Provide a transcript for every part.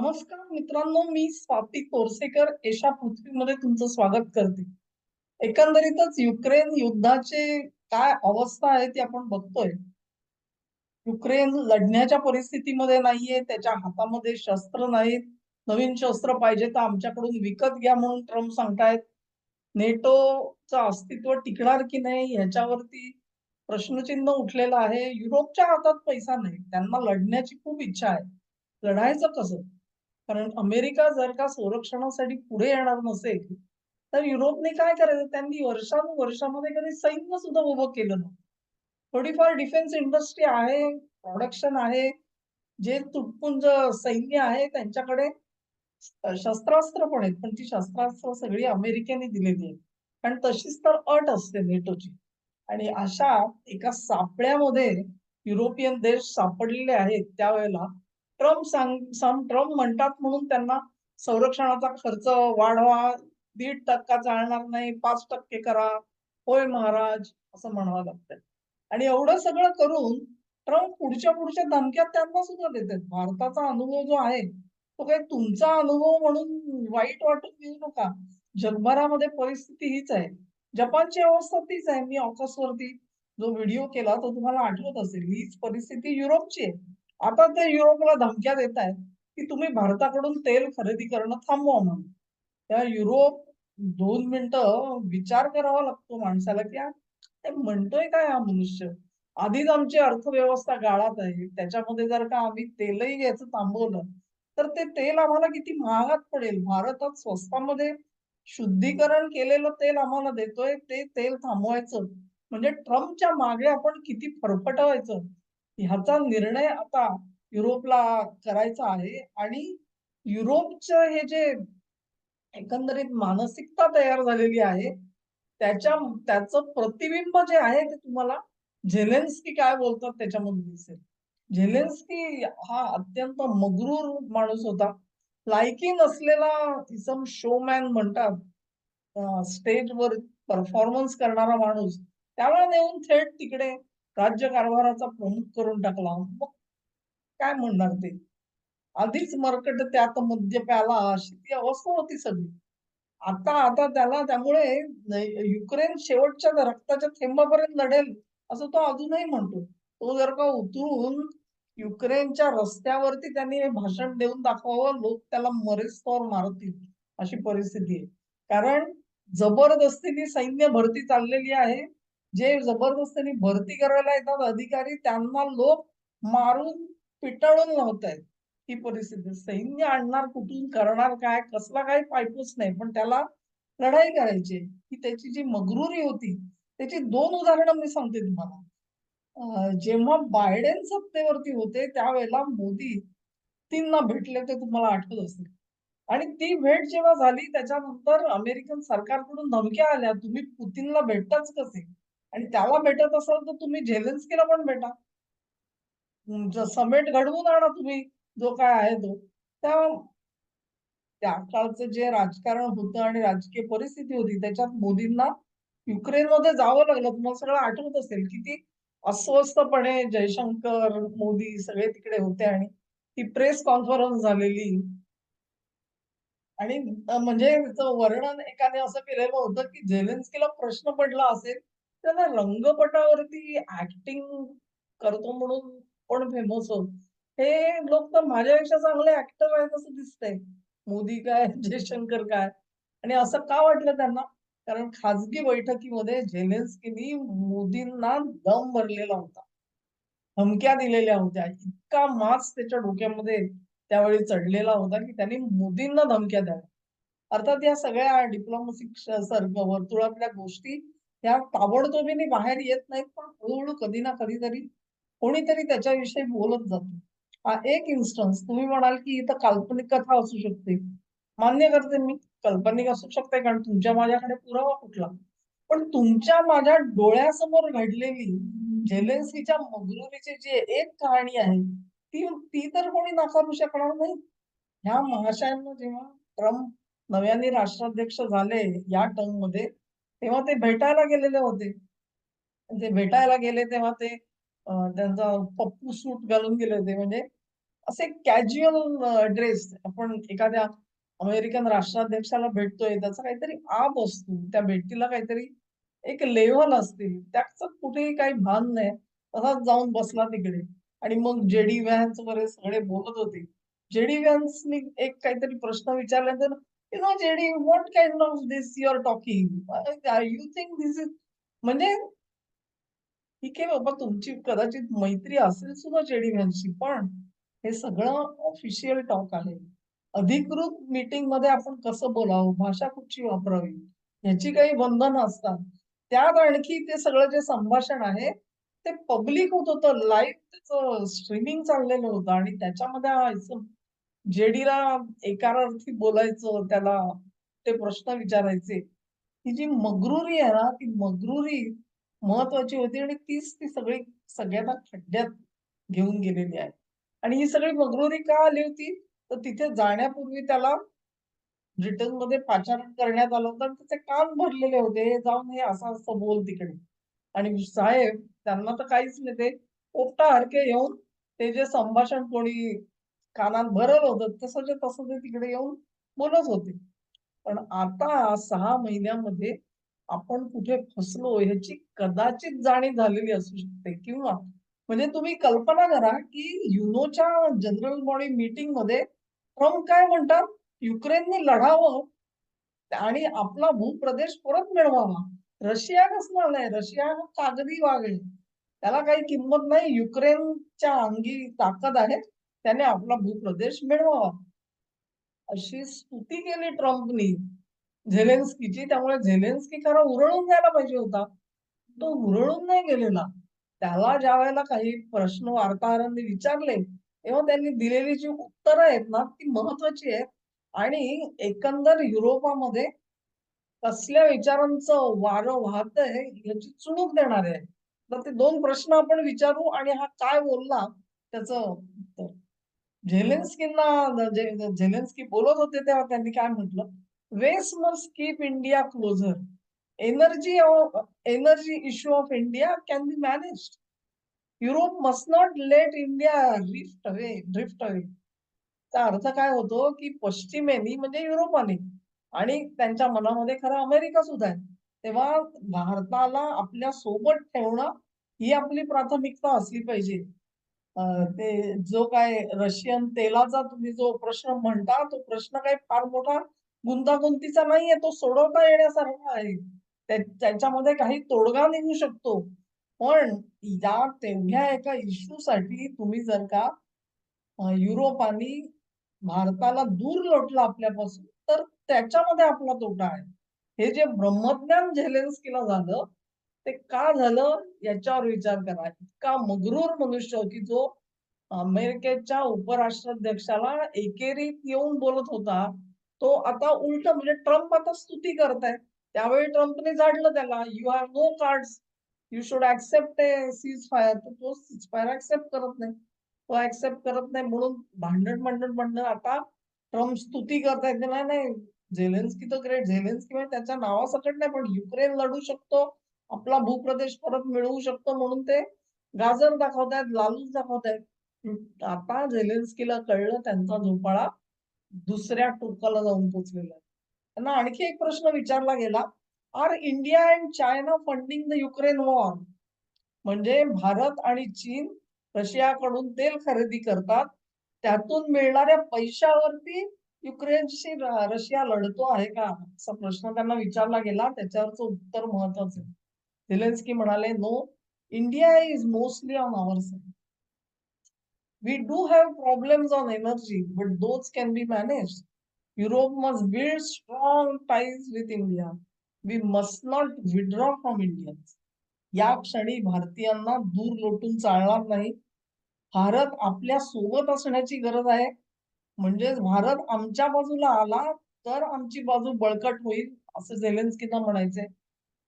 नमस्कार मित्रांनो मी स्वाती तोरसेकर एशा पृथ्वीमध्ये तुमचं स्वागत करते. एकंदरीतच युक्रेन युद्धाचे काय अवस्था आहे ती आपण बघतोय. युक्रेन लढण्याच्या परिस्थितीमध्ये नाहीये त्याच्या हातामध्ये शस्त्र नाहीत. नवीन शस्त्र पाहिजे तर आमच्याकडून विकत घ्या म्हणून ट्रम्प सांगतायत. नेटोचं अस्तित्व टिकणार की नाही ह्याच्यावरती प्रश्नचिन्ह उठलेलं आहे. युरोपच्या हातात पैसा नाही त्यांना लढण्याची खूप इच्छा आहे. लढायचं कसं? कारण अमेरिका जर का संरक्षणासाठी पुढे येणार नसेल तर युरोपने काय करायचं? त्यांनी वर्षानुवर्षामध्ये कधी सैन्य सुद्धा उभं केलं नाही थोडीफार डिफेन्स इंडस्ट्री आहे प्रोडक्शन आहे जे तुटपुंज सैन्य आहे त्यांच्याकडे शस्त्रास्त्र पण आहेत पण ती शस्त्रास्त्र सगळी अमेरिकेने दिलेली आहेत. कारण तशीच तर अट असते नेटोची. आणि अशा एका सापळ्यामध्ये युरोपियन देश सापडलेले आहेत त्यावेळेला ट्रम्प सांग ट्रम्प म्हणतात म्हणून त्यांना संरक्षणाचा खर्च वाढवा दीड टक्का चालणार नाही पाच टक्के करा होय महाराज असं म्हणावं लागतं आणि एवढं सगळं करून ट्रम्प पुढच्या पुढच्या धमक्यात त्यांना सुद्धा देतात. भारताचा अनुभव जो आहे तो काही तुमचा अनुभव म्हणून वाईट वाटून घेऊ नका. जगभरामध्ये परिस्थिती हीच आहे. जपानची अवस्था तीच आहे. मी ऑकसवरती जो व्हिडिओ केला तो तुम्हाला आठवत असेल. हीच परिस्थिती युरोपची आहे. आता ते युरोपला धमक्या देत आहेत की तुम्ही भारताकडून तेल खरेदी करणं थांबवा म्हणून. त्या युरोप दोन मिनिटं विचार करावा लागतो माणसाला की म्हणतोय काय हा मनुष्य? आधीच आमची अर्थव्यवस्था गाळात आहे. त्याच्यामध्ये जर का आम्ही तेलही घ्यायचं थांबवलं तर ते तेल आम्हाला किती महागात पडेल? भारतात स्वस्तामध्ये शुद्धीकरण केलेलं तेल आम्हाला देतोय. ते तेल थांबवायचं. म्हणजे ट्रम्पच्या मागे आपण किती फरफटवायचं. ह्याचा निर्णय आता युरोपला करायचा आहे आणि युरोपचं हे जे एकंदरीत मानसिकता तयार झालेली आहे त्याच्या त्याचं प्रतिबिंब जे आहे ते तुम्हाला झेलेन्स्की काय बोलतात त्याच्यामध्ये दिसेल. झेलेन्स्की हा अत्यंत मगरूर माणूस होता. लायकी नसलेला इसम शोमॅन म्हणतात स्टेजवर परफॉर्मन्स करणारा माणूस. त्याला नेऊन थेट तिकडे राज्य कारभाराचा प्रमुख करून टाकला. मग काय म्हणणार ते? आधीच मरकट त्यात मद्य प्याला अशी ती अवस्था होती सगळी. आता आता त्याला त्यामुळे युक्रेन शेवटच्या रक्ताच्या थेंबापर्यंत लढेल असं तो अजूनही म्हणतो. तो जर का उतरून युक्रेनच्या रस्त्यावरती त्यांनी भाषण देऊन दाखवावं लोक त्याला मरेस्तोर मारतील अशी परिस्थिती आहे. कारण जबरदस्तीने सैन्य भरती चाललेली आहे. जे जबरदस्तीने भरती करायला येतात अधिकारी त्यांना लोक मारून पिटाळून लावत आहेत ही परिस्थिती सैन्य आणणार कुठून करणार काय कसला काही पायपूच नाही. पण त्याला लढाई करायची ही त्याची जी मगरुरी होती त्याची दोन उदाहरणं मी सांगते तुम्हाला. जेव्हा बायडेन सत्तेवरती होते त्यावेळेला मोदी तीनना भेटले ते तुम्हाला आठवत असेल. आणि ती भेट जेव्हा झाली त्याच्यानंतर अमेरिकन सरकारकडून धमक्या आल्या तुम्ही पुतीनला भेटताच कसे? आणि त्याला भेटत असाल तर तुम्ही झेलेन्स्कीला पण भेटा. समेट घडवून आणा तुम्ही जो काय आहे तो. त्या त्या काळचं जे राजकारण होतं आणि राजकीय परिस्थिती होती त्याच्यात मोदींना युक्रेनमध्ये जावं लागलं. तुम्हाला सगळं आठवत असेल की ती अस्वस्थपणे जयशंकर मोदी सगळे तिकडे होते आणि ती प्रेस कॉन्फरन्स झालेली. आणि म्हणजे वर्णन एकाने असं केलेलं होतं की झेलेन्स्कीला प्रश्न पडला असेल त्याला रंगपटावरती ऍक्टिंग करतो म्हणून पण फेमस होत. हे लोक तर माझ्यापेक्षा चांगले ऍक्टर आहेत असं दिसतंय. मोदी काय जयशंकर काय? आणि असं का वाटलं त्यांना? कारण खाजगी बैठकीमध्ये झेलेन्स्कीनी मोदींना दम भरलेला होता. धमक्या दिलेल्या होत्या. इतका मास त्याच्या डोक्यामध्ये त्यावेळी चढलेला होता की त्यांनी मोदींना धमक्या द्याव्या. अर्थात या सगळ्या डिप्लोमॅसी वर्तुळातल्या गोष्टी त्या ताबडतोबीने बाहेर येत नाहीत पण हळूहळू कधी ना कधीतरी कोणीतरी त्याच्याविषयी बोलत जातो. हा एक इन्स्टन्स तुम्ही म्हणाल की इथं काल्पनिक कथा असू शकते. मान्य करते मी काल्पनिक असू शकते कारण तुमच्या माझ्याकडे पुरावा कुठला? पण तुमच्या माझ्या डोळ्यासमोर घडलेली झेलेन्सीच्या मगरुरीची जी एक कहाणी आहे ती ती तर कोणी नाकारू शकणार नाही. ह्या महाशयांना जेव्हा ट्रम्प नव्याने राष्ट्राध्यक्ष झाले या टर्ममध्ये तेव्हा ते भेटायला गेलेले होते. ते भेटायला गेले तेव्हा ते त्यांचा पप्पू सूट घालून गेले होते. म्हणजे असे कॅज्युअल ड्रेस आपण एखाद्या अमेरिकन राष्ट्राध्यक्षाला भेटतोय त्याचा काहीतरी आप असतो. त्या भेटीला काहीतरी एक लेव्हल असते. त्याचं कुठेही काही भान नाही. तसाच जाऊन बसला तिकडे. आणि मग जेडी व्हॅन्स वगैरे सगळे बोलत होते. जेडी व्हॅन्सनी एक काहीतरी प्रश्न विचारल्यानंतर you know JD what kind of this you are talking you think this is म्हणजे ठीक आहे बाबा तुमची कदाचित मैत्री असेल सुद्धा जेडी यांची पण हे सगळं ऑफिशियल टॉक आहे. अधिकृत मीटिंगमध्ये आपण कसं बोलावं? भाषा कुठची वापरावी? याची काही बंधनं असतात. त्यात आणखी ते सगळं जे संभाषण आहे ते पब्लिक होत होतं. लाईव्ह त्याचं स्ट्रीमिंग चाललेलं होतं. आणि त्याच्यामध्ये जेडीला एकारार्थी बोलायचं त्याला ते प्रश्न विचारायचे. ही जी मगरुरी आहे ना ती मगरुरी महत्वाची होती आणि तीच ती सगळी सगळ्यांना खड्ड्यात घेऊन गेलेली आहे. आणि ही सगळी मगरुरी का आली होती? तर तिथे जाण्यापूर्वी त्याला ब्रिटनमध्ये पाचारण करण्यात आलं होतं आणि त्याचे कान भरलेले होते. हे जाऊन हे असं असं बोल तिकडे. आणि साहेब त्यांना तर काहीच नाही ते. पोपटा हरके येऊन ते जे संभाषण कोणी कानात भरलं होतं. तसंच तसं ते तिकडे येऊन बोलत होते. पण आता सहा महिन्यामध्ये आपण कुठे फसलो ह्याची कदाचित जाणीव झालेली असू शकते. किंवा म्हणजे तुम्ही कल्पना करा की युनोच्या जनरल बॉडी मीटिंगमध्ये ट्रम्प काय म्हणतात? युक्रेनने लढावं आणि आपला भूप्रदेश परत मिळवावा. रशिया कसला नाही रशिया हा कागदी वाघ आहे. त्याला काही किंमत नाही. युक्रेनच्या अंगी ताकद आहे. त्याने आपला भूप्रदेश मिळवावा. अशी स्तुती केली ट्रम्पनी. झेलेन्स्कीची. त्यामुळे झेलेन्स्की खरा उरळून जायला पाहिजे होता. तो उरळून नाही गेलेला. त्याला ज्या वेळेला काही प्रश्न वार्ताहरांनी विचारले तेव्हा त्यांनी दिलेली जी उत्तरं आहेत ना ती महत्वाची आहेत. आणि एकंदर युरोपामध्ये कसल्या विचारांचं वारं वाहत आहे याची चुणूक देणार आहे तर ते दोन प्रश्न आपण विचारू आणि हा काय बोलला त्याचं उत्तर. झेलेन्स्कींना झेलेन्स्की बोलत होते तेव्हा त्यांनी काय म्हटलं? West must keep India closer energy energy issue of India can be manage Europe must not let India rift away drift away त्या अर्थ काय होतो की पश्चिमेनी म्हणजे युरोपाने आणि त्यांच्या मनामध्ये खरं अमेरिका सुद्धा आहे. तेव्हा भारताला आपल्यासोबत ठेवणं ही आपली प्राथमिकता असली पाहिजे. ते जो काय रशियन तेलाचा तुम्ही जो प्रश्न म्हणता तो प्रश्न काही फार मोठा गुंतागुंतीचा नाहीये तो सोडवता येण्यासारखा आहे. त्याच्यामध्ये काही तोडगा निघू शकतो. पण या तेवढ्या एका इश्यूसाठी तुम्ही जर का युरोपाने भारताला दूर लोटला आपल्यापासून तर त्याच्यामध्ये आपला तोटा आहे. हे जे ब्रह्मज्ञान झेलेन्स्कीला झालं ते का झालं? याच्यावर विचार करा. इतका मगरूर मनुष्य की जो अमेरिकेच्या उपराष्ट्राध्यक्षाला एकेरीत येऊन बोलत होता तो आता उलट म्हणजे ट्रम्प आता स्तुती करताय त्यावेळी ट्रम्पने झाडलं त्याला. You have no cards you should accept a ceasefire तर तो सीज फायर ऍक्सेप्ट करत नाही. तो ऍक्सेप्ट करत नाही म्हणून भांडण भांडण भांडण. आता ट्रम्प स्तुती करतायत नाही नाही. झेलेन्स्की तर ग्रेट झेलेन्स्की म्हणजे त्याच्या नावासकट नाही पण युक्रेन लढू शकतो. आपला भूप्रदेश परत मिळवू शकतो म्हणून ते गाजर दाखवतायत लालूच दाखवतायत. आता झेलेन्स्कीला कळलं त्यांचा झोपाळा दुसऱ्या टोकाला जाऊन पोचलेला आहे. त्यांना आणखी एक प्रश्न विचारला गेला are India and China funding the Ukraine war म्हणजे भारत आणि चीन रशियाकडून तेल खरेदी करतात. त्यातून मिळणाऱ्या पैशावरती युक्रेनशी रशिया लढतो आहे का? असा प्रश्न त्यांना विचारला गेला. त्याच्यावरचं उत्तर महत्वाचं आहे. झेलेन्स्की म्हणाले no India is mostly on our side we do have problems on energy but those can be manage Europe must build strong ties with India we must not withdraw from India या क्षणी भारतीयांना दूर लोटून चालणार नाही. भारत आपल्यासोबत असण्याची गरज आहे. म्हणजेच भारत आमच्या बाजूला आला तर आमची बाजू बळकट होईल असं झेलेन्स्कीना म्हणायचंय.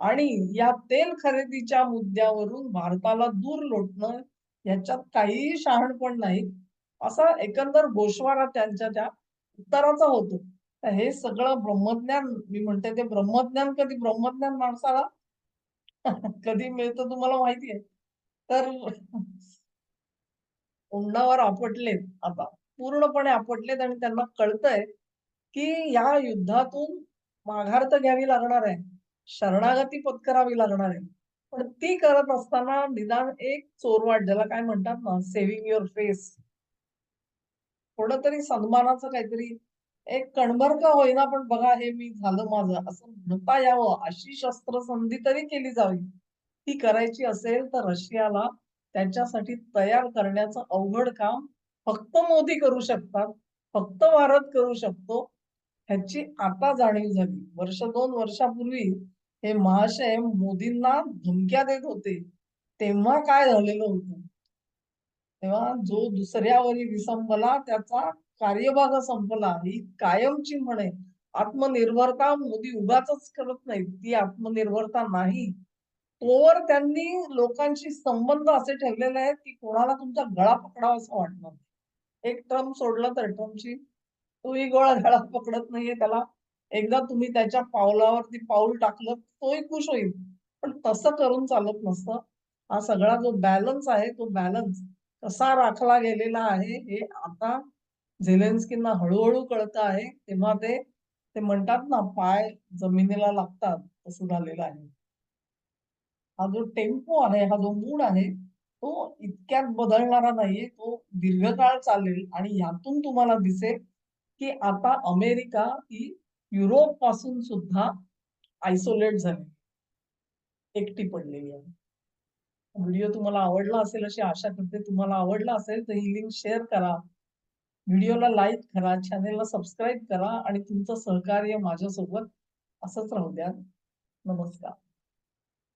आणि या तेल खरेदीच्या मुद्द्यावरून भारताला दूर लोटणं याच्यात काहीही शहाणपण नाही. असा एकंदर गोषवारा त्यांच्या त्या उत्तराचा होतो. हे सगळं ब्रह्मज्ञान मी म्हणते ते ब्रह्मज्ञान कधी ब्रह्मज्ञान माणसाला कधी मिळतं तुम्हाला माहिती आहे? तर उंडावर आपटलेत आता. पूर्णपणे आपटलेत आणि त्यांना कळतंय की या युद्धातून माघार तर घ्यावी लागणार आहे. शरणागती पत्करावी लागणार आहे. पण ती करत असताना निदान एक चोरवाट ज्याला काय म्हणतात ना सेव्हिंग युअर फेस थोडं तरी सन्मानाचं काहीतरी एक कणभर का होईना पण बघा हे मी झालं माझं. असं म्हणता यावं. अशी शस्त्रसंधी तरी केली जावी. ती करायची असेल तर रशियाला त्यांच्यासाठी तयार करण्याचं अवघड काम फक्त मोदी करू शकतात फक्त भारत करू शकतो ह्याची आता जाणीव झाली. वर्ष दोन वर्षापूर्वी हे महाशय मोदींना धमक्या देत होते तेव्हा काय झालेलं होतं? तेव्हा जो दुसऱ्यावरी विसंबला त्याचा कार्यभाग संपला. ही कायमची म्हणे आत्मनिर्भरता मोदी उगाच करत नाही ती आत्मनिर्भरता नाही. तोवर त्यांनी लोकांशी संबंध असे ठेवलेले आहेत की कोणाला तुमचा गळा पकडावा असं वाटणार नाही. एक ट्रम्प सोडला तर टर्मची तोही गोळा गळा पकडत नाहीये त्याला. एकदा तुम्ही त्याच्या पावलावरती पाऊल टाकलं तोही खुश होईल. पण तसं करून चालत नसतं. हा सगळा जो बॅलन्स आहे तो बॅलन्स कसा राखला गेलेला आहे हे आता झेलेन्स्कींना हळूहळू कळत आहे. तेव्हा ते ते म्हणतात ना पाय जमिनीला लागतात असं झालेलं आहे. हा जो टेम्पो आहे हा जो मूड आहे तो इतक्यात बदलणारा नाहीये. तो दीर्घकाळ चालेल आणि यातून तुम्हाला दिसेल की आता अमेरिका ही युरोपपासून सुद्धा आयसोलेट झाली. एकटी पडलेली आहे. व्हिडिओ तुम्हाला आवडला असेल अशी आशा करते. तुम्हाला आवडला असेल तर ही लिंक शेअर करा. व्हिडिओला लाईक करा. चॅनेलला सबस्क्राईब करा आणि तुमचं सहकार्य माझ्यासोबत असंच राहू द्या. नमस्कार.